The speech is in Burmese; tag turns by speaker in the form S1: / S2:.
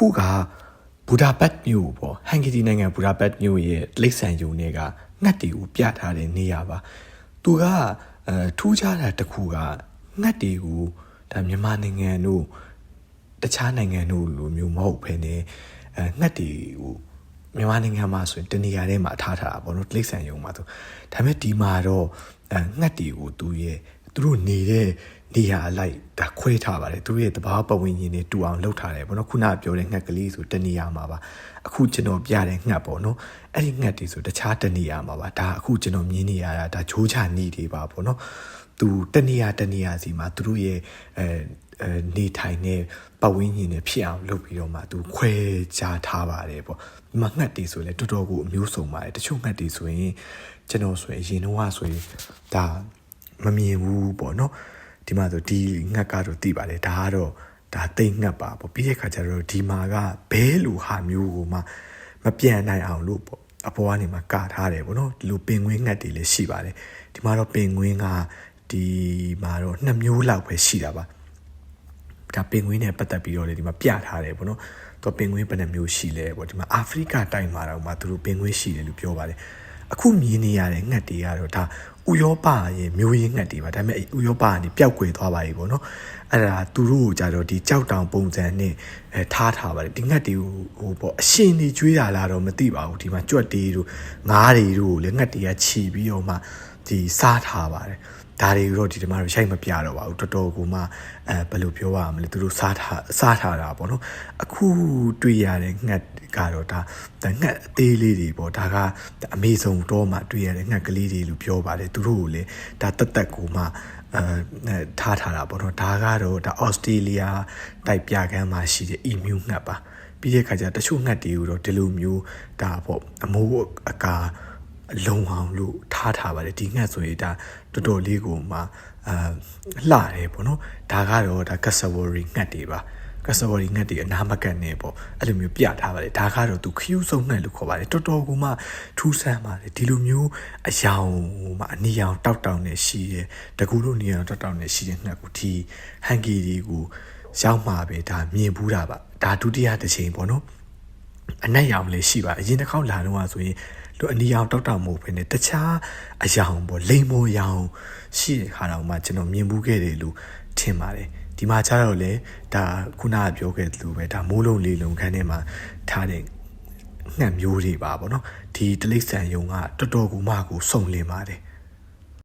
S1: အခုကဘူဒါပက်မြို့ပေါ့ဟန်ဂေရီနိုင်ငံဘူဒါပက်မြို့ရဲ့လိမ့်ဆန်ယုံတွေကငှက်တွေကိုပြထားတဲ့နေရာပါသူကအဲထူးခြားတာတစ်ခုကငှက်တွေကိုဒါမြန်မာနိုင်ငံတို့တခြားနိုင်ငံတို့လိုမျိုးမဟုတ်ဘဲねအဲငှက်တွေကိုမြန်မာနိုင်ငံမှာဆိုရင်တနေရာထဲမှာထားထားတာပေါ့နော်တိရစ္ဆာန်ယုံမှာသူဒါပေမဲ့ဒီမှာတော့အဲငှက်တွေကိုသူရဲ့ သူတို့နေတဲ့နေရာအလိုက်ဒါခွဲထားပါတယ်သူတို့ရဲ့တဘာပတ်ဝန်းကျင်တွေတူအောင်လုပ်ထားတယ်ပေါ့နော်ခုနပြောတဲ့ငှက်ကလေးဆိုတနေရာမှာပါအခုကျွန်တော်ပြတဲ့ငှက်ပေါ့နော်အဲ့ဒီငှက်တွေဆိုတခြားတနေရာမှာပါဒါအခုကျွန်တော်မြင်နေရတာဒါဂျိုးချနီတွေပါပေါ့နော်သူတနေရာတနေရာစီမှာသူတို့ရဲ့အဲအဲနေထိုင်တဲ့ပတ်ဝန်းကျင်တွေဖြစ်အောင်လုပ်ပြီးတော့မှသူခွဲခြားထားပါတယ်ပေါ့ဒီမှာငှက်တွေဆိုလဲတော်တော်ကိုအမျိုးစုံပါတယ်တချို့ငှက်တွေဆိုရင်ကျွန်တော်ဆိုရင်အရင်တော့ဆိုရင်ဒါ မမြင်ဘူးပေါ့နော်ဒီမှာဆိုဒီငှက်ကတော့သိပါတယ်ဒါကတော့ဒါတိတ်ငှက်ပါပေါ့ပြီးတဲ့ခါကျတော့ဒီမှာကဘဲလူဟာမျိုးကိုမှမပြန်နိုင်အောင်လို့ပေါ့အပေါ်ကနေမှကာထားတယ်ပေါ့နော်ဒီလိုပင်ငွေးငှက်တွေလည်းရှိပါတယ်ဒီမှာတော့ပင်ငွေးကဒီမှာတော့နှစ်မျိုးလောက်ပဲရှိတာပါဒါပင်ငွေးနဲ့ပတ်သက်ပြီးတော့လေဒီမှာပြထားတယ်ပေါ့နော်တော့ပင်ငွေးဘယ်နှမျိုးရှိလဲပေါ့ဒီမှာအာဖရိကတိုင်းမှာတော့မှသူတို့ပင်ငွေးရှိတယ်လို့ပြောပါတယ် အခုမြင်နေရတဲ့ငှက်တွေကတော့ဒါဥရောပရဲ့မျိုးရင်းငှက်တွေပါဒါပေမဲ့ဥရောပကနေပျောက်ကွယ်သွားပါပြီပေါ့နော်အဲ့ဒါသူတို့ကိုကြတော့ဒီကြောက်တောင်ပုံစံနဲ့အဲထားထားပါတယ်ဒီငှက်တွေကိုဟိုပေါ့အရှင်တွေကျွေးရလာတော့မသိပါဘူးဒီမှာကြွက်တွေတို့ငားတွေတို့လည်းငှက်တွေကခြီပြီးတော့မှဒီစားထားပါတယ် ဒါတွေတော့ဒီတမတို့ရှိုက်မပြတော့ပါဘူးတော်တော်ကိုမှအဲဘယ်လိုပြောရမလဲသူတို့စားထားစားထားတာပေါ့နော်အခုတွေ့ရတဲ့ငှက်ကတော့ဒါဒါငှက်အသေးလေးတွေပေါ့ဒါကအမေဇုံတော့မှတွေ့ရတဲ့ငှက်ကလေးတွေလို့ပြောပါတယ်သူတို့ကိုလည်းဒါတက်တက်ကိုမှအဲထားထားတာပေါ့နော်ဒါကတော့ဒါဩစတြေးလျတိုက်ပြကမ်းမှာရှိတဲ့ emu ငှက်ပါပြီးတဲ့ခါကျတချို့ငှက်တွေကိုတော့ဒီလိုမျိုးဒါပေါ့အမိုးအကာ လုံအောင်လို့ထားထားပါတယ်ဒီငှက်ဆိုရင်ဒါတော်တော်လေးကိုမှအာလှတယ်ပေါ့နော်ဒါကတော့ဒါ cassowary ငှက်တွေပါ cassowary ငှက်တွေအနာမကန်နေပေါ့အဲ့လိုမျိုးပြထားပါတယ်ဒါကတော့သူခ ्यू ဆုံးငှက်လို့ခေါ်ပါတယ်တော်တော်ကိုမှထူးဆန်းပါတယ်ဒီလိုမျိုးအယောင်မှအနီရောင်တောက်တောက်နဲ့ရှိတယ်တကူလို့နီရောင်တောက်တောက်နဲ့ရှိတဲ့ငှက်ကိုဒီဟန်ဂီဒီကိုရောက်မှာပဲဒါမြင်ဘူးတာပါဒါဒုတိယတစ်ချိန်ပေါ့နော်အနက်ရောင်လေးရှိပါအရင်တစ်ခေါက်လာတော့ဆိုရင် လို့အနီရောင်တောက်တောက်မဟုတ်ဘဲနဲ့တခြားအယောင်ပေါ့လိမ်မော်ရောင်ရှိတဲ့ခါတော့မှကျွန်တော်မြင်ဘူးခဲ့တယ်လို့ထင်ပါတယ်ဒီမှာကျတော့လေဒါခုနကပြောခဲ့သလိုပဲဒါမိုးလုံးလေးလုံးခန်းထဲမှာထားတဲ့ငှက်မျိုးတွေပါပေါ့နော်ဒီတလိษံယုံကတော်တော်ကူမကူစုံလင်ပါတယ်